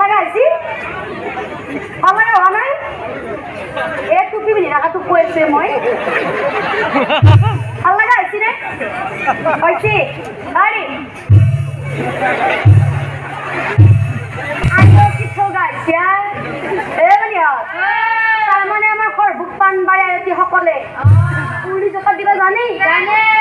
লগা হৈছে ভালো লগা হোৱা টুপি পিন্ধি থকাটো কৈ আছো মই। ভালো লগা হৈছেনে হৈছে আৰি আইও কি ঠগা হৈছে আ? এ মানিহঁত, তাৰমানে আমাৰ সৰভোগ পাণবাৰী আয়তী সকলে। জোকাত দিব জানে? জানে।